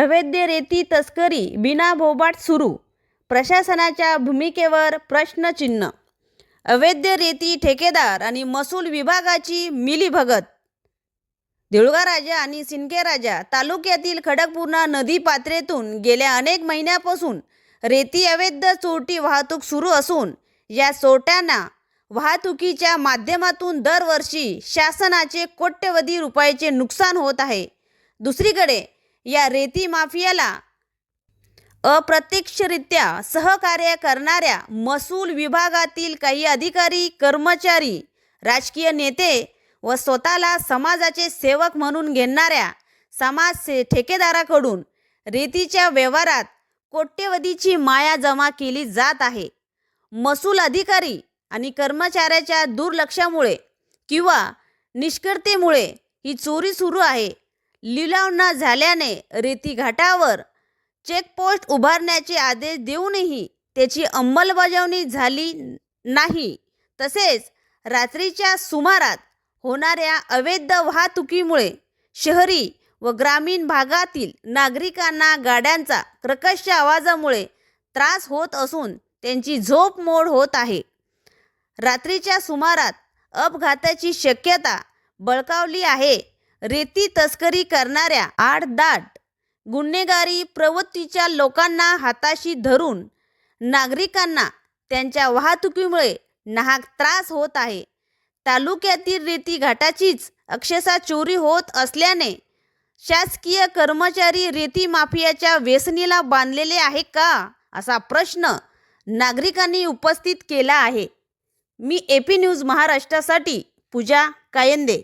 अवैध रेती तस्करी बिना भोबाट सुरू. प्रशासनाच्या भूमिकेवर प्रश्नचिन्ह. अवैध रेती ठेकेदार आणि महसूल विभागाची मिलीभगत. देऊळगा राजा आणि सिंदखेड राजा तालुक्यातील खडकपूर्णा नदी पात्रेतून गेल्या अनेक महिन्यापासून रेती अवैध चोरटी वाहतूक सुरू असून या चोरट्यांना वाहतुकीच्या माध्यमातून दरवर्षी शासनाचे कोट्यवधी रुपयाचे नुकसान होत आहे. दुसरीकडे या रेती माफियाला अप्रत्यक्षरित्या सहकार्य करणाऱ्या महसूल विभागातील काही अधिकारी कर्मचारी राजकीय नेते व स्वतःला समाजाचे सेवक म्हणून घेणाऱ्या समाज से ठेकेदाराकडून रेतीच्या व्यवहारात कोट्यवधीची माया जमा केली जात आहे. महसूल अधिकारी आणि कर्मचाऱ्याच्या दुर्लक्षामुळे किंवा निष्कर्तेमुळे ही चोरी सुरू आहे. लिलाव न झाल्याने रेतीघाटावर चेकपोस्ट उभारण्याचे आदेश देऊनही त्याची अंमलबजावणी झाली नाही. तसेच रात्रीच्या सुमारात होणाऱ्या अवैध वाहतुकीमुळे शहरी व ग्रामीण भागातील नागरिकांना गाड्यांचा कर्कश आवाजामुळे त्रास होत असून त्यांची झोप मोड होत आहे. रात्रीच्या सुमारात अपघाताची शक्यता बळकावली आहे. रेती तस्करी करणाऱ्या आडदाट गुन्हेगारी प्रवृत्तीच्या लोकांना हाताशी धरून नागरिकांना त्यांच्या वाहतुकीमुळे नाहक त्रास होत आहे. तालुक्यातील रेती घाटाचीच अक्षरशः चोरी होत असल्याने शासकीय कर्मचारी रेती माफियाच्या व्यसनीला बांधलेले आहे का? असा प्रश्न नागरिकांनी उपस्थित केला आहे. मी ए पी न्यूज महाराष्ट्रासाठी पूजा कायंदे.